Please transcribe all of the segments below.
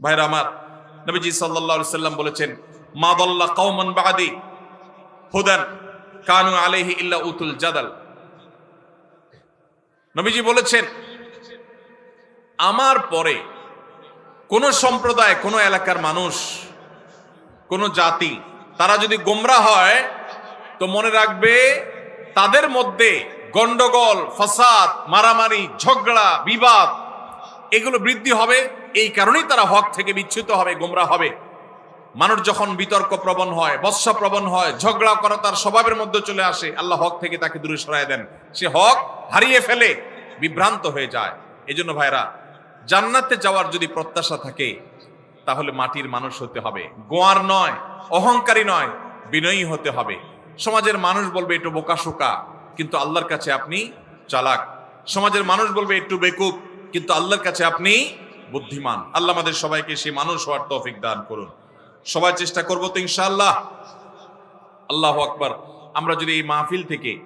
ভাইরা আমার, নবীজি সাল্লাল্লাহু সাল্লাম বলেছেন, মা দল্লা কওমান বাদি, হুদান কানু আলাইহি ইল্লা উতুল জাদাল। নবীজি বলেছেন, আমার পরে কোন সম্প্রদায়, কোন এলাকার মানুষ, কোন জাতি, তারা যদি গোমরা হয়, তো মনে রাখবে তাদের মধ্যে গন্ডগোল, ফসাদ, মারামারি, ঝগড়া, বিবাদ এগুলো বৃদ্ধি হবে, এই কারণেই তারা হক থেকে বিচ্যুত হবে, গোমরা হবে। মানুষ যখন বিতর্ক প্রবণ হয় বৎসা প্রবণ হয়, ঝগড়া করা তার স্বভাবের মধ্যে চলে আসে, আল্লাহ হক থেকে তাকে দূরে সরাই দেন। সে হক হারিয়ে ফেলে, বিভ্রান্ত হয়ে যায়। এজন্য ভাইরা, জান্নাতে যাওয়ার যদি প্রত্যাশা থাকে, তাহলে মাটির মানুষ হতে হবে। গোয়ার নয়, অহংকারী নয়, বিনয়ী হতে হবে। সমাজের মানুষ বলবে, একটু বোকাশোকা। কিন্তু আল্লাহর কাছে আপনি চালাক। সমাজের মানুষ বলবে, একটু বেকুব। কিন্তু আল্লাহর কাছে আপনি বুদ্ধিমান। আল্লাহ আমাদের সবাইকে সেই মানুষ হওয়ার তৌফিক দান করুন। সবাই চেষ্টা করব তো ইনশাআল্লাহ। আল্লাহ আকবার। আমরা যদি এই মাহফিল থেকে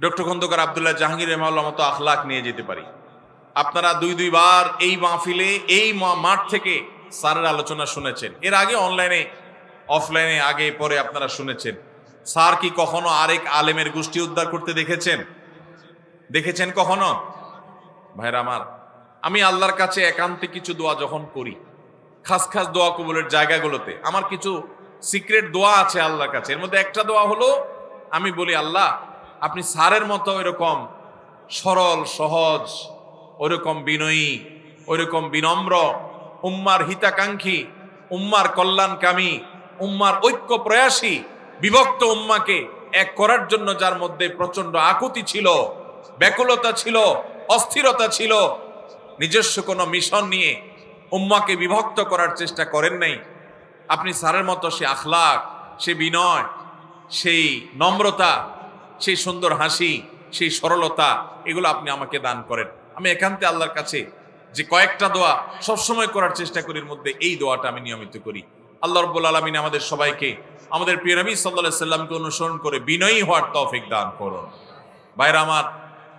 ডক্টর খন্দকার আবদুল্লাহ জাহাঙ্গীর রহমাল্লাহ মতো আখলাক নিয়ে যেতে পারি। আপনারা দুই দুইবার এই মাহফিলে, এই মাঠ থেকে স্যারের আলোচনা শুনেছেন। এর আগে অনলাইনে, অফলাইনে, আগে, পরে আপনারা শুনেছেন। স্যার কি কখনো আরেক আলেমের গোষ্ঠী উদ্ধার করতে দেখেছেন? দেখেছেন কখনো? ভাইরা আমার, আমি আল্লাহর কাছে একান্তে কিছু দোয়া যখন করি, খাস খাস দোয়া কবুলের জায়গাগুলোতে, আমার কিছু সিক্রেট দোয়া আছে আল্লাহর কাছে। এর মধ্যে একটা দোয়া হলো, আমি বলি, আল্লাহ, আপনি স্যারের মতো এরকম সরল, সহজ, ওইরকম বিনয়ী, ওইরকম বিনম্র, উম্মার হিতাকাঙ্ক্ষী, উম্মার কল্যাণকামী, উম্মার ঐক্য প্রয়াসী, বিভক্ত উম্মাকে এক করার জন্য যার মধ্যে প্রচণ্ড আকুতি ছিল, ব্যাকুলতা ছিল অস্থিরতা ছিল। নিজস্ব কোনো মিশন নিয়ে উম্মাকে বিভক্ত করার চেষ্টা করেন নাই। আপনি স্যারের মতো সে আখলাক, সে বিনয়, সেই নম্রতা, সেই সুন্দর হাসি, সেই সরলতা, এগুলো আপনি আমাকে দান করেন। আমি একান্তে আল্লাহর কাছে যে কয়েকটা দোয়া সবসময় করার চেষ্টা করির মধ্যে এই দোয়াটা আমি নিয়মিত করি। আল্লাহ রব্বুল আলমিন আমাদের সবাইকে, আমাদের প্রিয় নবী সাল্লাহ সাল্লামকে অনুসরণ করে বিনয়ী হওয়ার তৌফিক দান করুন। বাইরে আমার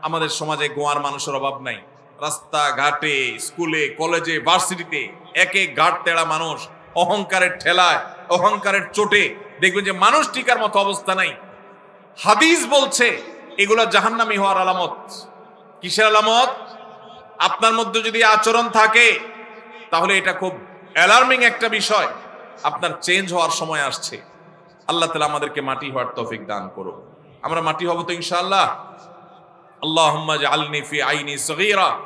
আমাদের সমাজে গোয়ার মানুষের অভাব নাই। রাস্তা, ঘাটে, স্কুলে, কলেজে, ভার্সিটিতে এক ঘাট তেড়া মানুষ অহংকারের ঠেলায়, অহংকারের চোটে। দেখবেন যে মানুষ টিকার মতো অবস্থা নাই। হাদিস বলছে, এগুলা জাহান্নামি হওয়ার আলামত। কিসের আলামত? আপনার মধ্যে যদি আচরণ থাকে, তাহলে এটা খুব অ্যালার্মিং একটা বিষয়। আপনার চেঞ্জ হওয়ার সময় আসছে। আল্লাহ তালা আমাদেরকে মাটি হওয়ার তফিক দান করো আমরা মাটি হব তো ইনশাআল্লাহ। আল্লাহ আলনি ফি আইনি সগীরা।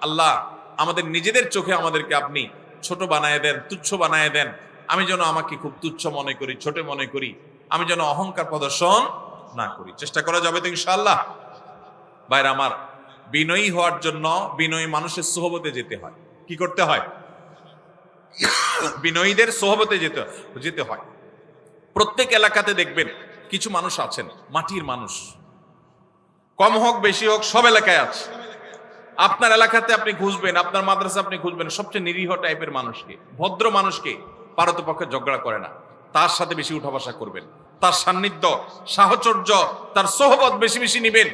আল্লাহ, আমাদের নিজেদের চোখে আমাদেরকে আপনি ছোট বানায় দেন, তুচ্ছ বানায় দেন। আমি যেন আমাকে খুব তুচ্ছ মনে করি, ছোট মনে করি। আমি যেন অহংকার প্রদর্শন না করি। চেষ্টা করা যাবে তো ইনশাআল্লাহ। বাইরে আমার, বিনয়ী হওয়ার জন্য বিনয়ী মানুষের সোহবতে যেতে হয়। কি করতে হয়? বিনয়ীদের সোহবতে যেতে যেতে হয়। প্রত্যেক এলাকাতে দেখবেন, কিছু মানুষ আছেন, মাটির মানুষ। কম হোক, বেশি হোক, সব এলাকায় আছে। আপনার এলাকাতে আপনি খুঁজবেন, আপনার মাদ্রাসা আপনি খুঁজবেন, সবচেয়ে নিরীহ টাইপের মানুষকে, ভদ্র মানুষকে পারতপক্ষে ঝগড়া করে না। তার সাথে বেশি উঠা বসা করবেন। তার সান্নিধ্য, সাহচর্য, তার সোহবত বেশি বেশি নিবেন।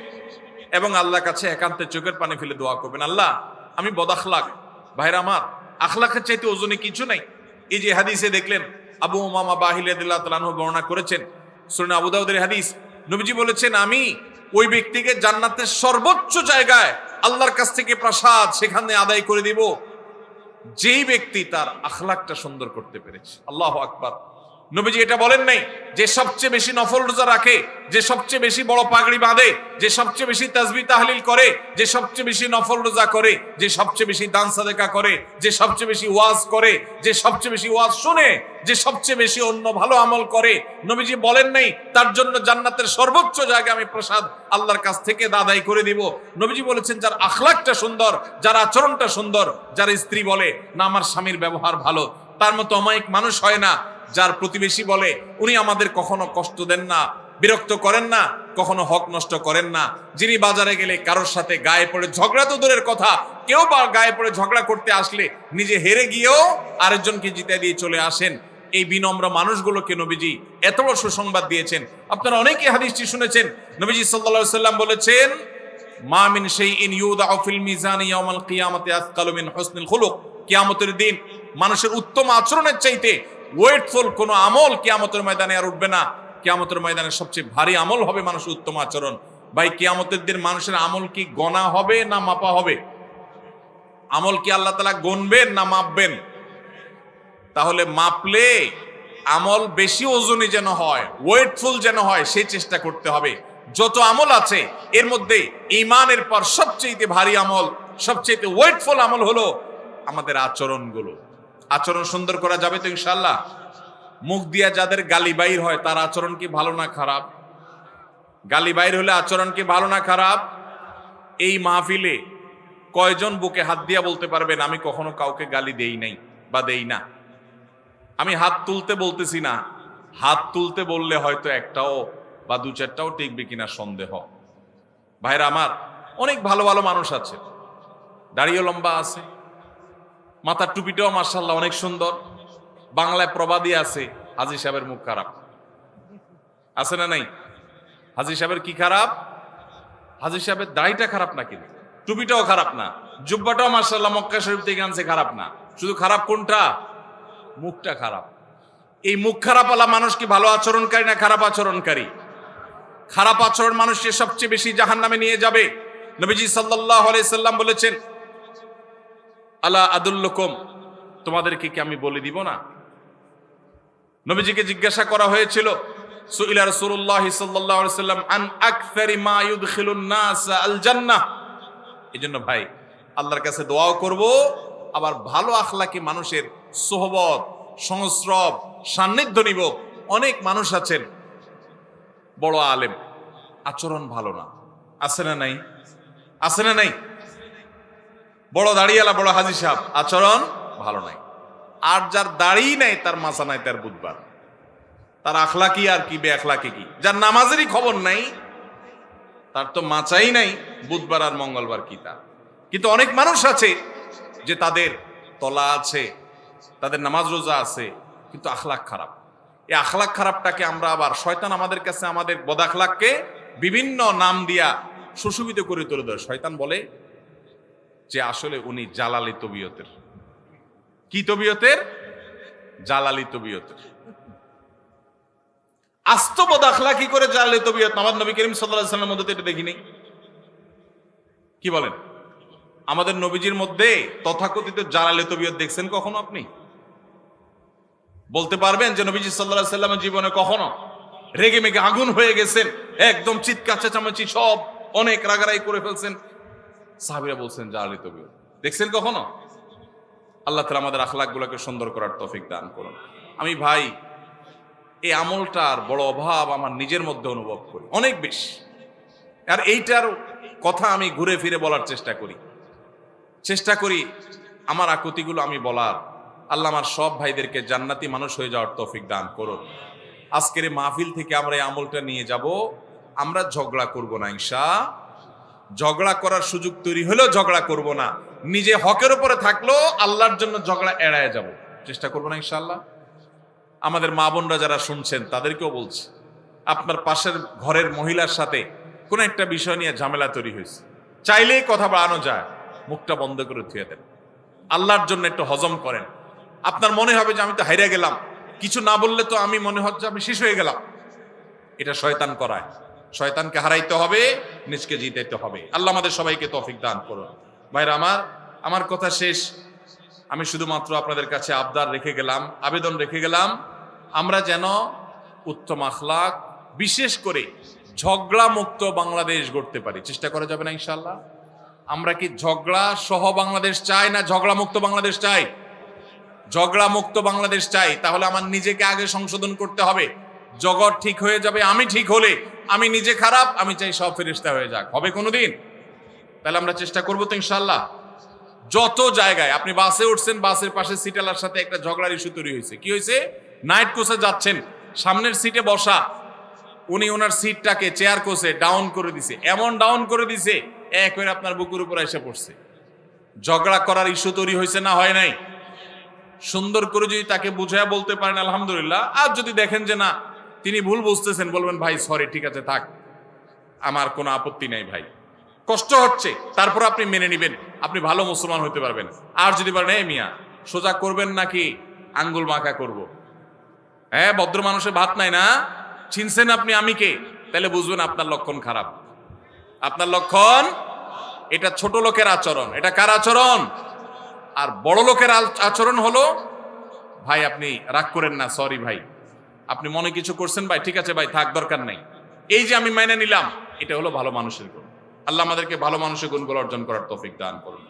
এবং আল্লাহর কাছে একান্তে চোখের পানি ফেলে দোয়া করবেন, আল্লাহ, আমি বদাখলাক ভাইরা আমার, আখলাকের চাইতে ওজনে কিছু নাই। এই যে হাদিসে দেখলেন, আবু মামা তালাহ বর্ণনা করেছেন সুরেন আবুদাউদের হাদিস। নবীজি বলেছেন, আমি ওই ব্যক্তিকে জান্নাতের সর্বোচ্চ জায়গায় আল্লাহর কাছ থেকে প্রসাদ সেখানে আদায় করে দিব। যেই ব্যক্তি তার আখলাকটা সুন্দর করতে পেরেছে। আল্লাহ আকবার। নবীজি এটা বলেন নাই, যে সবচেয়ে বেশি নফল রোজা রাখে, যে সবচেয়ে বেশি বড় পাগড়ি বাঁধে, যে সবচেয়ে বেশি তাজবি তাহলিল করে, যে সবচেয়ে বেশি নফল রোজা করে, যে সবচেয়ে বেশি দান সাদেকা করে, যে সবচেয়ে বেশি ওয়াজ করে, যে সবচেয়ে বেশি ওয়াজ শুনে, যে সবচেয়ে বেশি অন্য ভালো আমল করে। নবীজি বলেন নাই, তার জন্য জান্নাতের সর্বোচ্চ জায়গা আমি প্রসাদ আল্লাহর কাছ থেকে দাদাই করে দিব। নবীজি বলেছেন, যার আখলাকটা সুন্দর, যার আচরণটা সুন্দর, যার স্ত্রী বলে, না, আমার স্বামীর ব্যবহার ভালো। তার মতো অমায়িক মানুষ হয় না যার প্রতিবেশী বলে, উনি আমাদের কখনো কষ্ট দেন না, বিরক্ত করেন না, কখনো হক নষ্ট করেন না। যিনি বাজারে গেলে কারোর সাথে গায়ে পড়ে ঝগড়া তো দূরের কথা। কেউ বা গায়ে পড়ে ঝগড়া করতে আসলে নিজে হেরে গিয়েও আরেকজনকে জিতে দিয়ে চলে আসেন। এই বিনম্র মানুষগুলোকে নবীজি এত বড় সুসংবাদ দিয়েছেন। আপনারা অনেকে হাদিসটি শুনেছেন। নবীজি সাল্লা সাল্লাম বলেছেন, মা মিন সেই ইন ইউদা ফিল মিজান ইয়াউমাল কিয়ামতি আসকালু মিন হুসনিল খুলুক। কিয়ামতের দিন মানুষের উত্তম আচরণের চাইতে ওয়েটফুল কোনো আমল কিয়ামতের ময়দানে আর উঠবে না। কিয়ামতের ময়দানে সবচেয়ে ভারী আমল হবে মানুষের উত্তম আচরণ। ভাই, কিয়ামতের দিন মানুষের আমল কি গণা হবে না মাপা হবে? আমল কি আল্লাহ তালা গণবেন না মাপবেন? তাহলে মাপলে আমল বেশি ওজনই যেন হয়, ওয়েটফুল যেন হয়, সেই চেষ্টা করতে হবে। যত আমল আছে, এর মধ্যে ইমানের পর সবচেয়ে ভারী আমল, সবচেয়ে ওয়েটফুল আমল হলো আমাদের আচরণগুলো। আচরণ সুন্দর করা যাবে তো ইনশাল্লাহ মুখ দিয়া যাদের গালি বাইর হয়, তার আচরণ কি ভালো না খারাপ? গালি বাইর হলে আচরণ কি ভালো না খারাপ? এই মাহফিলে কয়জন বুকে হাত দিয়া বলতে পারবেন, আমি কখনো কাউকে গালি দেই নাই বা দেই না আমি হাত তুলতে বলতেছি না। হাত তুলতে বললে হয়তো একটাও বা দু চারটাও টিকবে কিনা সন্দেহ। ভাইরা আমার, অনেক ভালো ভালো মানুষ আছে। দাড়িও লম্বা আছে। মাথার টুপিটাও মার্শাল্লাহ অনেক সুন্দর। বাংলায় প্রবাদী আছে, হাজি সাহেবের মুখ খারাপ। আছে না নাই? হাজি সাহেবের কি খারাপ? হাজি সাহেবের দাড়িটা খারাপ না কিন্তু টুপিটাও খারাপ না। জুব্বাটাও মার্শাল্লাহ মক্কা শরীফ থেকে আনছে খারাপ না। শুধু খারাপ কোনটা? মুখটা খারাপ। এই মুখ খারাপ আলা মানুষ কি ভালো আচরণকারী না খারাপ আচরণকারী? খারাপ আচরণ মানুষকে সবচেয়ে বেশি জাহান নামে নিয়ে যাবে। নবীজি সাল্লাহ সাল্লাম বলেছেন আলা আদুল্লকম, তোমাদেরকে কি আমি বলে দিব না? নবীজিকে জিজ্ঞাসা করা হয়েছিল, সুইলা রাসূলুল্লাহ সাল্লাল্লাহু আলাইহি সাল্লাম আন আকসারি মা ইউদখিলুন নাস আল জান্নাহ। এজন্য ভাই, আল্লাহর কাছে দোয়াও করব, আবার ভালো আখলাকি মানুষের সোহবত, সংস্রব, সান্নিধ্য নিব। অনেক মানুষ আছেন, বড় আলেম। আচরণ ভালো না। আছে না নাই? আছে না নাই? বড় দাড়িয়ালা, বড় হাজি সাহেব। আচরণ ভালো নাই। আর যার দাড়ি নাই, তার মাথা নাই, তার বুধবার। তার আখলাকি আর কি, বে আখলাকি কি? যার নামাজেরই খবর নাই, তার তো মাচাই নাই, বুধবার আর মঙ্গলবার কি তার? কিন্তু অনেক মানুষ আছে যে তাদের তলা আছে, তাদের নামাজ রোজা আছে, কিন্তু আখলাক খারাপ। এই আখলাক খারাপটাকে আমরা আবার শয়তান আমাদের কাছে আমাদের বদাখলাককে বিভিন্ন নাম দিয়া সুশোভিত করে তুলে দেয় শয়তান বলে যে আসলে উনি জালালি তবিয়তের। কি তবিয়তের? জালালি তবিয়তের। আস্ত বদাখলা কি করে জালালি তবিয়ত। আমার নবী করিম সাল্লাহ সাল্লামের মধ্যে এটা দেখিনি। কি বলেন? আমাদের নবীজির মধ্যে তথাকথিত জালালি তবিয়ত দেখছেন কখনো আপনি? বলতে পারবেন যে নবীজি সাল্লাহ সাল্লামের জীবনে কখনো রেগে মেগে আগুন হয়ে গেছেন, একদম চিৎকার, চেঁচামেচি সব অনেক রাগারাই করে ফেলছেন। সাহাবিরা বলছেন জালালি তবিয়ত দেখছেন কখনো? আল্লাহ তালা আমাদের আখলাকগুলোকে সুন্দর করার তফিক দান করুন। আমি ভাই, এই আমলটার বড় অভাব আমার নিজের মধ্যে অনুভব করি, অনেক বেশি। আর এইটার কথা আমি ঘুরে ফিরে বলার চেষ্টা করি। চেষ্টা করি আমার আকুতিগুলো আমি বলার। আল্লাহ আমার সব ভাইদেরকে জান্নাতি মানুষ হয়ে যাওয়ার তৌফিক দান করুন। আজকের মাহফিল থেকে আমরা এই আমলটা নিয়ে যাব। আমরা ঝগড়া করব না, ইনশা ঝগড়া করার সুযোগ তৈরি হলেও ঝগড়া করব না। নিজে হকের উপরে থাকলেও আল্লাহর জন্য ঝগড়া এড়ায় যাব। চেষ্টা করব না ইনশাআল্লাহ? আমাদের মা বোনরা যারা শুনছেন, তাদেরকেও বলছি, আপনার পাশের ঘরের মহিলার সাথে কোনো একটা বিষয় নিয়ে ঝামেলা তৈরি হয়েছে। চাইলেই কথা বাড়ানো যায়, মুখটা বন্ধ করে থুয়ে দেন। আল্লাহর জন্য একটু হজম করেন। আপনার মনে হবে যে আমি তো হাইরা গেলাম। কিছু না বললে তো আমি মনে হচ্ছে আমি শেষ হয়ে গেলাম। এটা শয়তান করায়। শয়তানকে হারাইতে হবে, নিজকে জিতাইতে হবে। আল্লাহ আমাদের সবাইকে তৌফিক দান করুন। ভাইরা, আমার আমার কথা শেষ। আমি শুধুমাত্র আপনাদের কাছে আবদার রেখে গেলাম, আবেদন রেখে গেলাম, আমরা যেন উত্তম আখলাক, বিশেষ করে ঝগড়া মুক্ত বাংলাদেশ গড়তে পারি। চেষ্টা করা যাবে না ইনশাল্লাহ আমরা কি ঝগড়া সহ বাংলাদেশ চাই না ঝগড়া মুক্ত বাংলাদেশ চাই? ঝগড়া মুক্ত বাংলাদেশ চাই, তাহলে আমার নিজেকে আগে সংশোধন করতে হবে। জগৎ ঠিক হয়ে যাবে, আমি ঠিক হলে আমি নিজে খারাপ, আমি চাই সব ফেরিস্তা হয়ে যাক। হবে কোনোদিন? তাহলে আমরা চেষ্টা করব তো ইনশাল্লাহ যত জায়গায়, আপনি বাসে উঠছেন, বাসের পাশে সিটালার সাথে একটা ঝগড়ার ইস্যু তৈরি হয়েছে। কি হয়েছে? নাইট কোচে যাচ্ছেন, সামনের সিটে বসা। উনি ওনার সিটটাকে চেয়ার কোচে ডাউন করে দিছে। এমন ডাউন করে দিছে, এক হয়ে আপনার বুকুর উপর এসে পড়ছে। ঝগড়া করার ইস্যু তৈরি হয়েছে না, হয় নাই? সুন্দর করে যদি তাকে বুঝায় বলতে পারেন, আলহামদুলিল্লাহ। আর যদি দেখেন যে না তিনি ভুল বুঝতেছেন, বলবেন, ভাই সরি ঠিক আছে, থাক। আমার কোনো আপত্তি নাই, ভাই। কষ্ট হচ্ছে, তারপর আপনি মেনে নেবেন, আপনি ভালো মুসলমান হতে পারবেন। আর যদি বলেন, এই মিয়া, সোজা করবেন নাকি আঙ্গুল মাখা করব। হ্যাঁ ভদ্র মানুষের ভাত নাই না? চিনছেন আপনি আমি কে? তাহলে বুঝবেন আপনার লক্ষণ খারাপ। আপনার লক্ষণ, এটা ছোট লোকের আচরণ। এটা কার আচরণ? আর বড় লোকের আচরণ হলো, ভাই, আপনি রাগ করেন না সরি ভাই। আপনি মনে কিছু করছেন? ভাই, ঠিক আছে ভাই, থাক, দরকার নাই। এই যে আমি মেনে নিলাম, এটা হলো ভালো মানুষের গুণ। আল্লাহ আমাদেরকে ভালো মানুষের গুণগুলো অর্জন করার তৌফিক দান করুন।